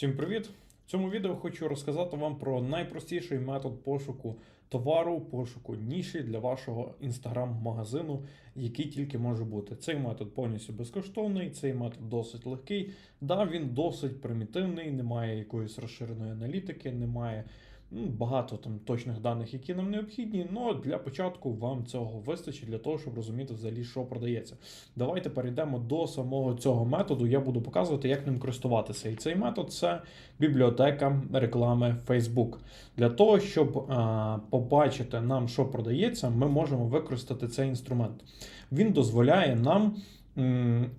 Всім привіт! В цьому відео хочу розказати вам про найпростіший метод пошуку товару, пошуку ніші для вашого інстаграм-магазину, який тільки може бути. Цей метод повністю безкоштовний, цей метод досить легкий. Да, він досить примітивний, немає якоїсь розширеної аналітики, немає багато там точних даних, які нам необхідні. але для початку вам цього вистачить для того, щоб розуміти взагалі, що продається. Давайте перейдемо до самого цього методу. Я буду показувати, як ним користуватися. І цей метод це бібліотека реклами Facebook. Для того, щоб а, побачити нам, що продається, ми можемо використати цей інструмент. Він дозволяє нам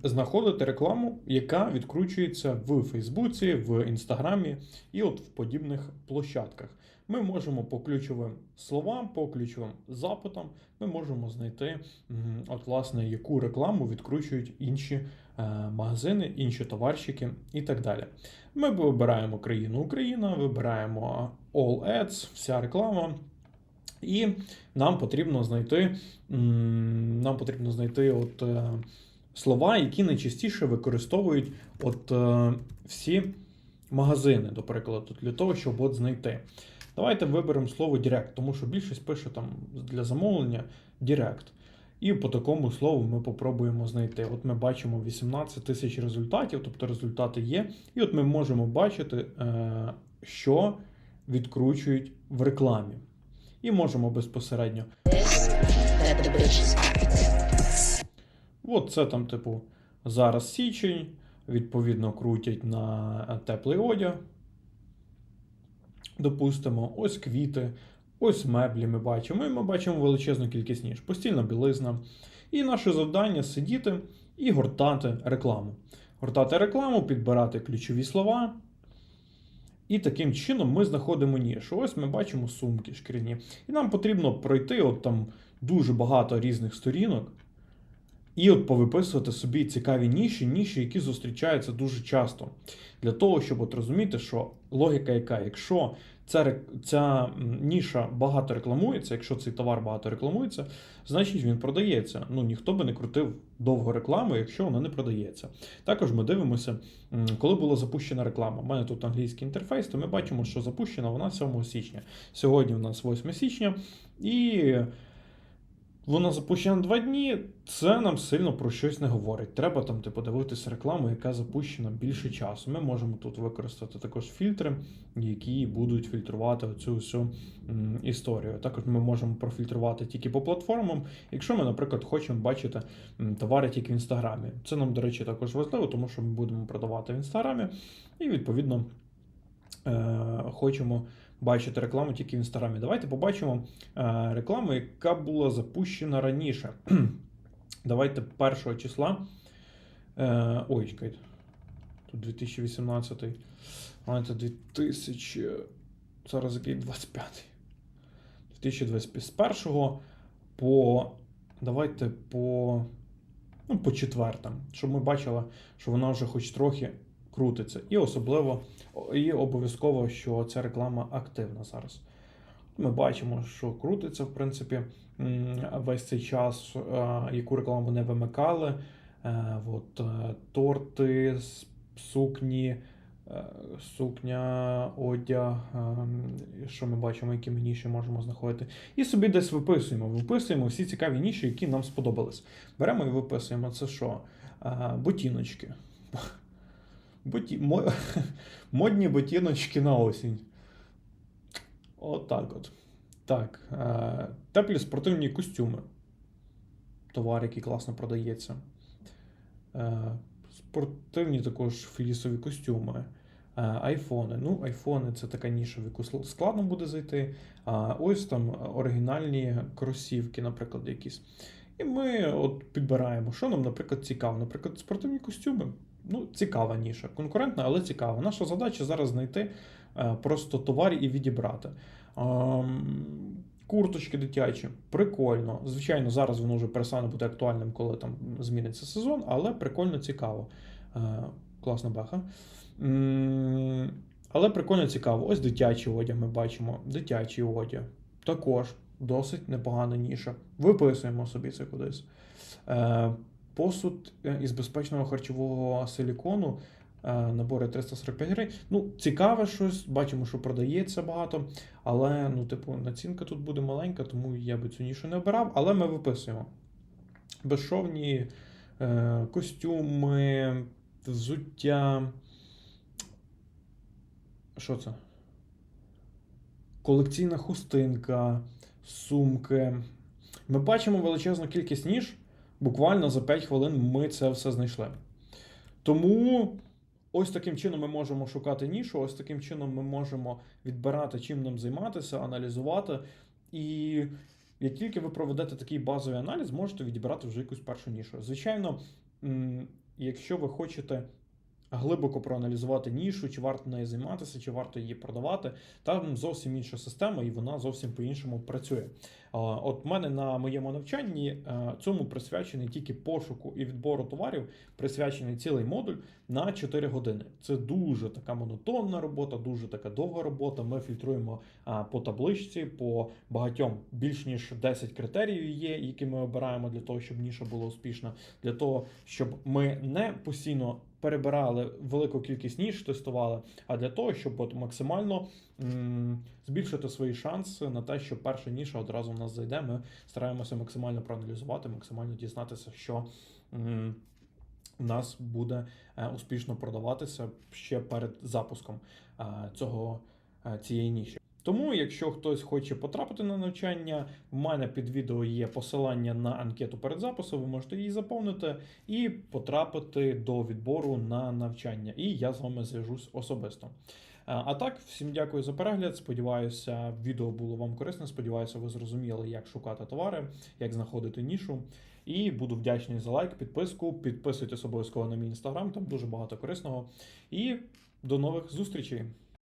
знаходити рекламу, яка відкручується в Фейсбуці, в Інстаграмі і от в подібних площадках. Ми можемо по ключовим словам, по ключовим запитам, ми можемо знайти, от, власне, яку рекламу відкручують інші е, магазини, інші товарщики і так далі. Ми вибираємо країну Україна, вибираємо All Ads, вся реклама. І нам потрібно знайти, нам потрібно знайти от, е, слова, які найчастіше використовують от, е, всі магазини, до для того, щоб от знайти. Давайте виберемо слово Direct, тому що більшість пише там для замовлення Direct. І по такому слову ми попробуємо знайти. От ми бачимо 18 тисяч результатів, тобто результати є. І от ми можемо бачити, е, що відкручують в рекламі. І можемо безпосередньо. От це там, типу, зараз січень, відповідно, крутять на теплий одяг. Допустимо, ось квіти, ось меблі ми бачимо. І ми бачимо величезну кількість ніж, постільна білизна. І наше завдання сидіти і гортати рекламу. Гортати рекламу, підбирати ключові слова. І таким чином ми знаходимо нішу. Ось ми бачимо сумки шкіряні. І нам потрібно пройти от там дуже багато різних сторінок. І от повиписувати собі цікаві ніші, ніші, які зустрічаються дуже часто. Для того, щоб от розуміти, що логіка яка, якщо ця, ця ніша багато рекламується, якщо цей товар багато рекламується, значить він продається. Ну ніхто би не крутив довго рекламу, якщо вона не продається. Також ми дивимося, коли була запущена реклама. У мене тут англійський інтерфейс, то ми бачимо, що запущена вона 7 січня. Сьогодні у нас 8 січня, і вона запущена два дні. Це нам сильно про щось не говорить. Треба там типу, дивитися рекламу, яка запущена більше часу. Ми можемо тут використати також фільтри, які будуть фільтрувати цю всю історію. Також ми можемо профільтрувати тільки по платформам, якщо ми, наприклад, хочемо бачити товари тільки в інстаграмі. Це нам, до речі, також важливо, тому що ми будемо продавати в інстаграмі, і відповідно е, хочемо бачити рекламу тільки в інстаграмі. Давайте побачимо е, рекламу, яка була запущена раніше. Давайте 1 числа. Е, ой, чекайте. Тут 2018. А це 2000. Зараз який 25. 2025. З 1 по. Давайте по. Ну, по четвертим. Щоб ми бачили, що вона вже хоч трохи крутиться. І особливо, і обов'язково, що ця реклама активна зараз. Ми бачимо, що крутиться, в принципі, весь цей час, е, яку рекламу не вимикали. Е, От, е, торти, сукні, сукня, одяг, що ми бачимо, які ми ніші можемо знаходити. І собі десь виписуємо. Виписуємо всі цікаві ніші, які нам сподобались. Беремо і виписуємо це що? Ботіночки. Боті... Модні ботиночки на осінь. Отак от. Так. Е, теплі спортивні костюми. Товар, який класно продається. Е, спортивні також флісові костюми. Е, айфони. Ну, айфони це така ніша, в яку складно буде зайти. А ось там оригінальні кросівки, наприклад, якісь. І ми от підбираємо, що нам, наприклад, цікаво. Наприклад, спортивні костюми. Ну, цікава ніша, конкурентна, але цікава. Наша задача зараз знайти е, просто товар і відібрати. Ем, Курточки дитячі, прикольно. Звичайно, зараз воно вже перестане бути актуальним, коли там зміниться сезон, але прикольно цікаво. Е, Класна беха. М, Але прикольно цікаво. Ось дитячий одяг ми бачимо. Дитячий одяг. Також досить непогана ніша. Виписуємо собі це кудись. Е, Посуд е, із безпечного харчового силікону Е, Набори 345 гривень. Ну, цікаве щось, бачимо, що продається багато, але ну, типу, націнка тут буде маленька, тому я би цю нішу не обирав, але ми виписуємо. Безшовні е, костюми, взуття. Що це? Колекційна хустинка, сумки. Ми бачимо величезну кількість ніж. Буквально за 5 хвилин ми це все знайшли. Тому ось таким чином ми можемо шукати нішу, ось таким чином ми можемо відбирати, чим нам займатися, аналізувати. І як тільки ви проведете такий базовий аналіз, можете відібрати вже якусь першу нішу. Звичайно, якщо ви хочете глибоко проаналізувати нішу, чи варто нею займатися, чи варто її продавати, там зовсім інша система, і вона зовсім по-іншому працює. От мене на моєму навчанні е, цьому присвячений тільки пошуку і відбору товарів, присвячений цілий модуль на 4 години. Це дуже така монотонна робота, дуже така довга робота. Ми фільтруємо по табличці, по багатьом більш ніж 10 критеріїв є, які ми обираємо для того, щоб ніша була успішна, для того, щоб ми не постійно перебирали велику кількість ніж, тестували, а для того, щоб от максимально м, збільшити свої шанси на те, що перша ніша одразу в нас зайде. Ми стараємося максимально проаналізувати, максимально дізнатися, що. м, у нас буде е, успішно продаватися ще перед запуском е, цього е, цієї ніші. Тому, якщо хтось хоче потрапити на навчання, в мене під відео є посилання на анкету перед записом, ви можете її заповнити і потрапити до відбору на навчання. І я з вами зв'яжусь особисто. Е, А так, всім дякую за перегляд. Сподіваюся, відео було вам корисне. Сподіваюся, ви зрозуміли, як шукати товари, як знаходити нішу. І буду вдячний за лайк, підписку. Підписуйтесь обов'язково на мій інстаграм, там дуже багато корисного. І до нових зустрічей!